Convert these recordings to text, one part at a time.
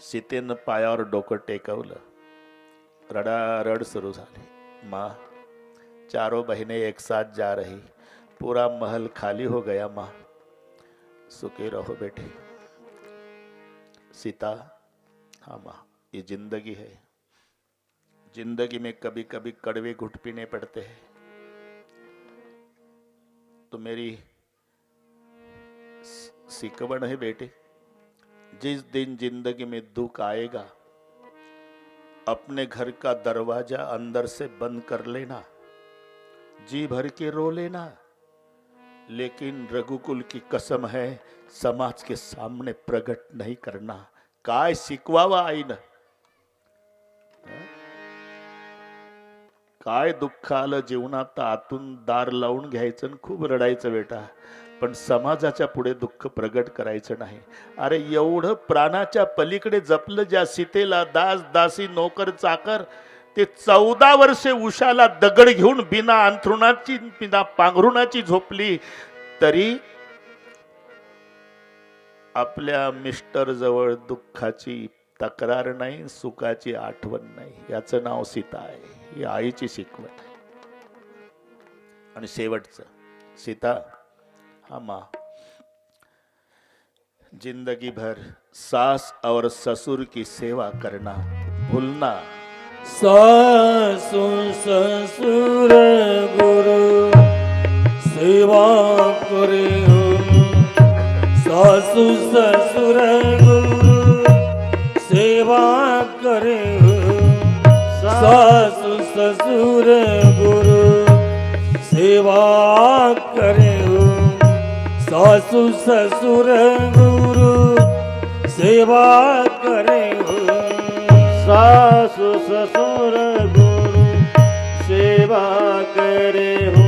सीतेनं पायावर डोकं टेकवलं। रडारड सुरू झाली। माँ, चारों बहनें एक साथ जा रही। पूरा महल खाली हो गया माँ। सुखी रहो बेटे। सीता हाँ माँ, ये ज़िंदगी है। ज़िंदगी में कभी कभी कड़वे घुट पीने पड़ते हैं। तो मेरी सिकवण है बेटे। जिस दिन ज़िंदगी में दुख आएगा, अपने घर का दरवाज़ा अंदर से बंद कर लेना, जी भर के रो लेना। लेकिन रघुकुल की कसम है, समाज के सामने प्रकट नहीं करना। काय सिकवावा आई आईनं काय दुःख आलं जीवनात आतून दार लावून घ्यायचं आणि खूप रडायचं बेटा. पण समाजाच्या पुढे दुःख प्रगट करायचं नाही. अरे एवढं प्राणाच्या पलीकडे जपलं ज्या सीतेला दास दासी नोकर चाकर ते चौदा वर्षे उशाला दगड घेऊन बिना अंथरुणाची बिना पांघरुणाची झोपली तरी आपल्या मिस्टर जवळ दुःखाची तक्रार नाही सुखाची आठवण नाही. याचं नाव सीता आहे. ही आईची शिकवण आहे. आणि शेवटचं सीता हा मा. जिंदगी भर सास और ससुर की सेवा करना भूलना. सासु ससुर गुरु सेवा करे। सासु ससुर गुरु सेवा करे। सासु ससुर गुरु सेवा करे। सासु ससुर गुरु सेवा करे। सासु ससुर गुरु सेवा करे। हो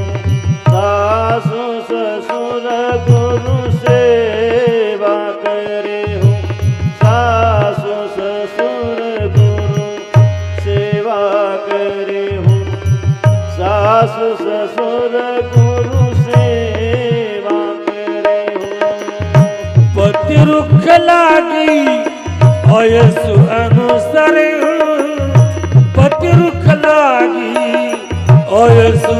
सासु ससुर गुरु सेवा सासु ससुर गुरु सेवा करे पति रुख लागी अयसु अनुसरे पति रुख लागी अयसु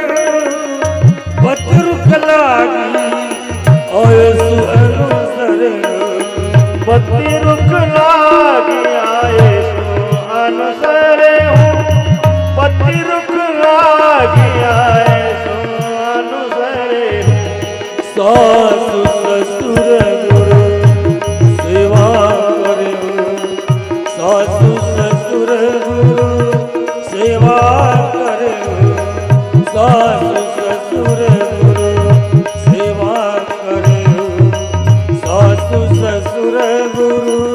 अनुसरे पति रुख लागी अयसु अनुसरे पति रुख लागी आए सो अनुसरे हो पति रुख लागी आए ससुर गुरु।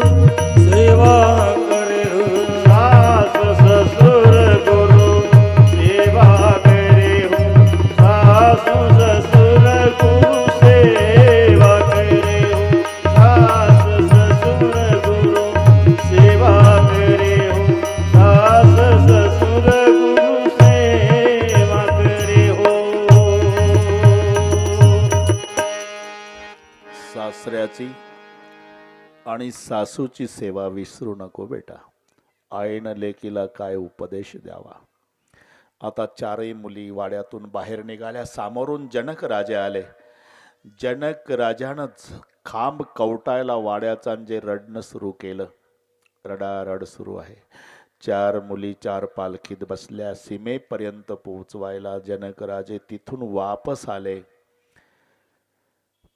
सासऱ्याची आणि सासूची सेवा विसरू नको बेटा. आईनं लेकीला काय उपदेश द्यावा? आता चारही मुली वाड्यातून बाहेर निघाल्या सामोरून जनक राजे आले. जनक राजानंच खांब कवटायला वाड्याचा आणि जे रडणं सुरू केलं. रडारड सुरू आहे. चार मुली चार पालखीत बसल्या सीमेपर्यंत पोहोचवायला जनक राजे तिथून वापस आले.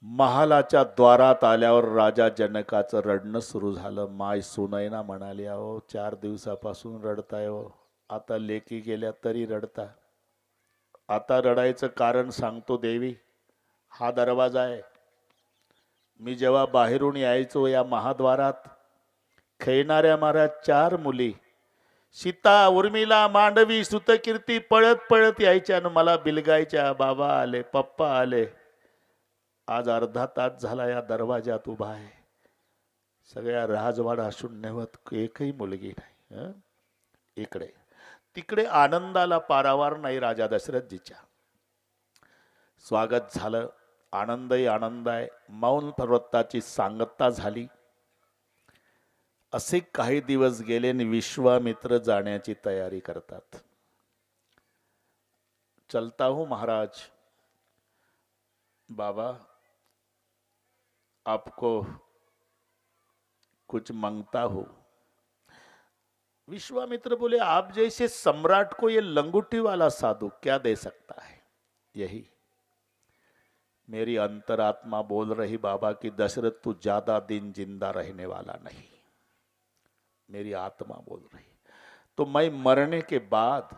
महालाच्या द्वारात आल्यावर राजा जनकाचं रडणं सुरू झालं. माय सुनैना म्हणाली अहो चार दिवसापासून रडताय हो. आता लेकी गेल्या तरी रडता. आता रडायचं कारण सांगतो देवी. हा दरवाजा आहे. मी जेव्हा बाहेरून यायचो या महाद्वारात खेळणाऱ्या माऱ्या चार मुली सीता उर्मिला मांडवी सुतकीर्ती पळत पळत यायच्या आणि मला बिलगायच्या बाबा आले पप्पा आले आज अर्धा तास झाला या दरवाजात उभा आहे. सगळ्या राजवाडा शून्यवत एकही मुलगी नाही इकडे. तिकडे आनंदाला पारावार नाही राजा दशरथजीच्या. स्वागत झालं. आनंदही आनंद आहे. मौन पर्वताची सांगता झाली. असे काही दिवस गेले आणि विश्वामित्र जाण्याची तयारी करतात. चलता हो महाराज. बाबा आपको कुछ माँगता हो। विश्वामित्र बोले, आप जैसे सम्राट को ये लंगूटी वाला साधु क्या दे सकता है? यही। मेरी अंतरात्मा बोल रही बाबा की, दशरथ, तू ज़्यादा दिन ज़िंदा रहने वाला नहीं। मेरी आत्मा बोल रही तो मैं मरने के बाद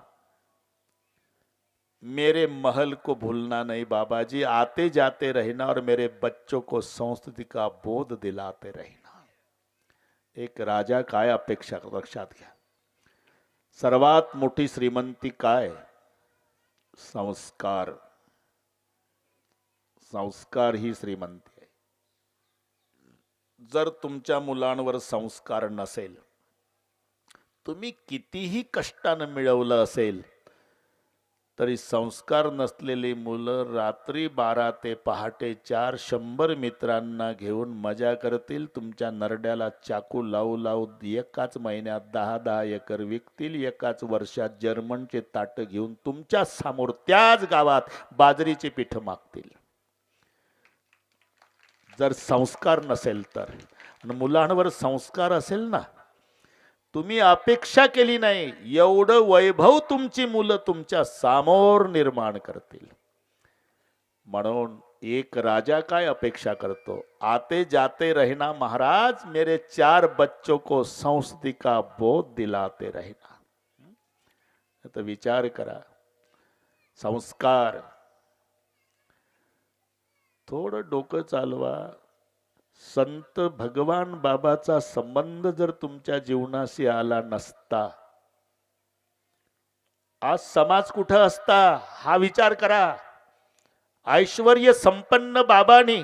मेरे महल को भूलना नहीं बाबा जी आते जाते रहना और मेरे बच्चों को संस्कृति का बोध दिलाते रहना। एक राजा काय अपेक्षा लक्षात घ्या सर्वात मोठी श्रीमंती काय? संस्कार। संस्कार ही श्रीमंती आहे जर तुमच्या मुलांवर संस्कार नसेल तुम्ही कितीही कष्टानं मिळवलं असेल तरी संस्कार नसलेली मुलं रात्री बारा ते पहाटे चार शंभर मित्रांना घेऊन मजा करतील. तुमच्या नरड्याला चाकू लावू लावू एकाच महिन्यात दहा दहा एकर विकतील. एकाच वर्षात जर्मनचे ताटं घेऊन तुमच्यासमोर त्याच गावात बाजरीचे पीठ मागतील. जर संस्कार नसेल तर. मुलांवर संस्कार असेल ना तुम्ही अपेक्षा केली नाही. एवढं वैभव तुमची मुलं तुमच्यासमोर निर्माण करतील. म्हणून एक राजा काय अपेक्षा करतो? आते जाते रहना महाराज मेरे चार बच्चों को संस्कृति का बोध दिलाते रहना. आता विचार करा. संस्कार. थोडं डोकं चालवा. संत भगवान बाबाचा संबंध जर तुमच्या जीवनाशी आला नसता आज समाज कुठं असता हा विचार करा. ऐश्वर संपन्न बाबाने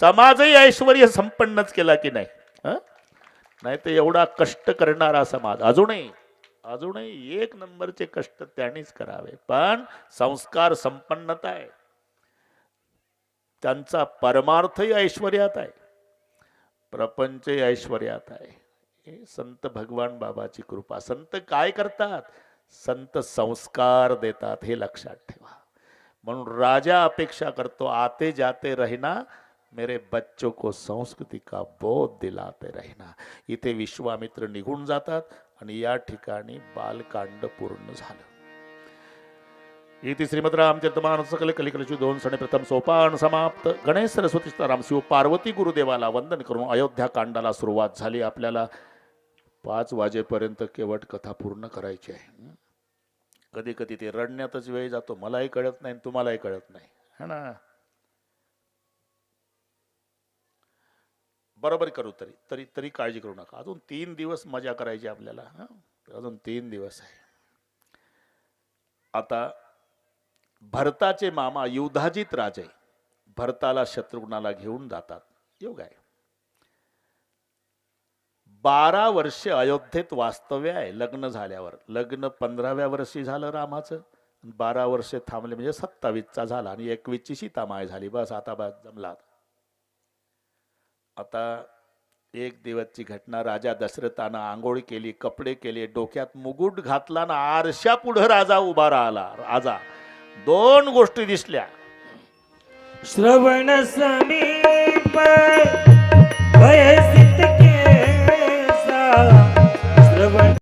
समाजही ऐश्वर संपन्नच केला की नाही? नाही तर एवढा कष्ट करणारा समाज अजूनही अजूनही एक नंबरचे कष्ट त्यांनीच करावे. पण संस्कार संपन्नता आहे. त्यांचा परमार्थही ऐश्वर्यात आहे. प्रपंच ऐश्वर्यात आहे. संत भगवान बाबाची कृपा. संत काय करतात? संत संस्कार देतात हे लक्षात ठेवा. म्हणून राजा अपेक्षा करतो आते जाते रहना मेरे बच्चों को संस्कृती का बोध दिलाते रहना. इथे विश्वामित्र निघून जातात आणि या ठिकाणी बालकांड पूर्ण झालं. इति श्रीमदरामचरितमान सकल कलिकलची दोन सणे प्रथम सोपान समाप्त. गणेश सरस्वती सीताराम शिव पार्वती गुरुदेवाला वंदन करून अयोध्या कांडाला सुरुवात झाली. आपल्याला पाच वाजेपर्यंत केवट कथा पूर्ण करायची आहे. कधी कधी ते रडण्यातच वेळ जातो. मलाही कळत नाही आणि तुम्हालाही कळत नाही. है ना? बरोबर करू तरी तरी तरी काळजी करू नका. अजून तीन दिवस मजा करायची आपल्याला. अजून तीन दिवस आहे. आता भरताचे मामा युधाजित राजे भरताला शत्रुघ्नाला घेऊन जातात. योग आहे. बारा वर्षे अयोध्येत वास्तव्य आहे लग्न झाल्यावर. लग्न पंधराव्या वर्षी झालं रामाचं. बारा वर्षे थांबले म्हणजे सत्तावीसचा झाला आणि एकवीसची सीतामाय झाली. बस आता बस जमला. आता एक दिवसची घटना. राजा दशरथानं आंघोळ केली कपडे केले डोक्यात मुगुट घातला ना आरशा पुढं राजा उभा राहिला. राजा दोन गोष्टी दिसल्या. श्रवण समीप